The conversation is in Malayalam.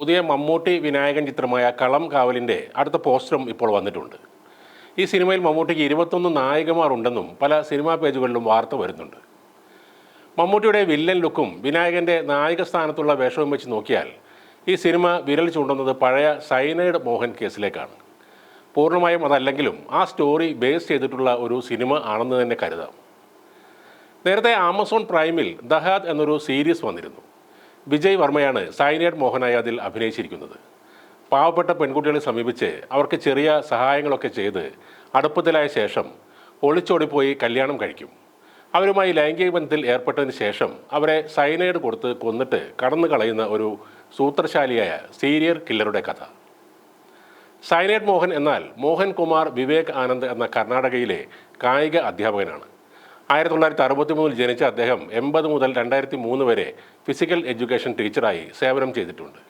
പുതിയ മമ്മൂട്ടി വിനായകൻ ചിത്രമായ കളം കാവലിന്റെ അടുത്ത പോസ്റ്ററും ഇപ്പോൾ വന്നിട്ടുണ്ട്. ഈ സിനിമയിൽ മമ്മൂട്ടിക്ക് ഇരുപത്തൊന്ന് നായികമാർ ഉണ്ടെന്നും പല സിനിമാ പേജുകളിലും വാർത്ത വരുന്നുണ്ട്. മമ്മൂട്ടിയുടെ വില്ലൻ ലുക്കും വിനായകന്റെ നായക സ്ഥാനത്തുള്ള വേഷവും വെച്ച് നോക്കിയാൽ ഈ സിനിമ വിരൽ ചൂണ്ടുന്നത് പഴയ സൈനൈഡ് മോഹൻ കേസിലേക്കാണ്. പൂർണമായും അതല്ലെങ്കിലും ആ സ്റ്റോറി ബേസ് ചെയ്തിട്ടുള്ള ഒരു സിനിമ ആണെന്ന് തന്നെ കരുതാം. നേരത്തെ ആമസോൺ പ്രൈമിൽ ദഹാദ് എന്നൊരു സീരീസ് വന്നിരുന്നു. വിജയ് വർമ്മയാണ് സൈനൈഡ് മോഹനായി അതിൽ അഭിനയിച്ചിരിക്കുന്നത്. പാവപ്പെട്ട പെൺകുട്ടികളെ സമീപിച്ച് അവർക്ക് ചെറിയ സഹായങ്ങളൊക്കെ ചെയ്ത് അടുപ്പത്തിലായ ശേഷം ഒളിച്ചോടിപ്പോയി കല്യാണം കഴിക്കും. അവരുമായി ലൈംഗിക ബന്ധത്തിൽ ഏർപ്പെട്ടതിന് ശേഷം അവരെ സൈനൈഡ് കൊടുത്ത് കൊന്നിട്ട് കടന്നു കളയുന്ന ഒരു സൂത്രശാലിയായ സീരിയർ കില്ലറുടെ കഥ. സൈനൈഡ് മോഹൻ എന്നാൽ മോഹൻ കുമാർ വിവേക് ആനന്ദ് എന്ന കർണാടകയിലെ കായിക അധ്യാപകനാണ്. ആയിരത്തി തൊള്ളായിരത്തി അറുപത്തി മൂന്നിൽ ജനിച്ച അദ്ദേഹം എൺപത് മുതൽ രണ്ടായിരത്തി മൂന്ന് വരെ ഫിസിക്കൽ എഡ്യൂക്കേഷൻ ടീച്ചറായി സേവനം ചെയ്തിട്ടുണ്ട്.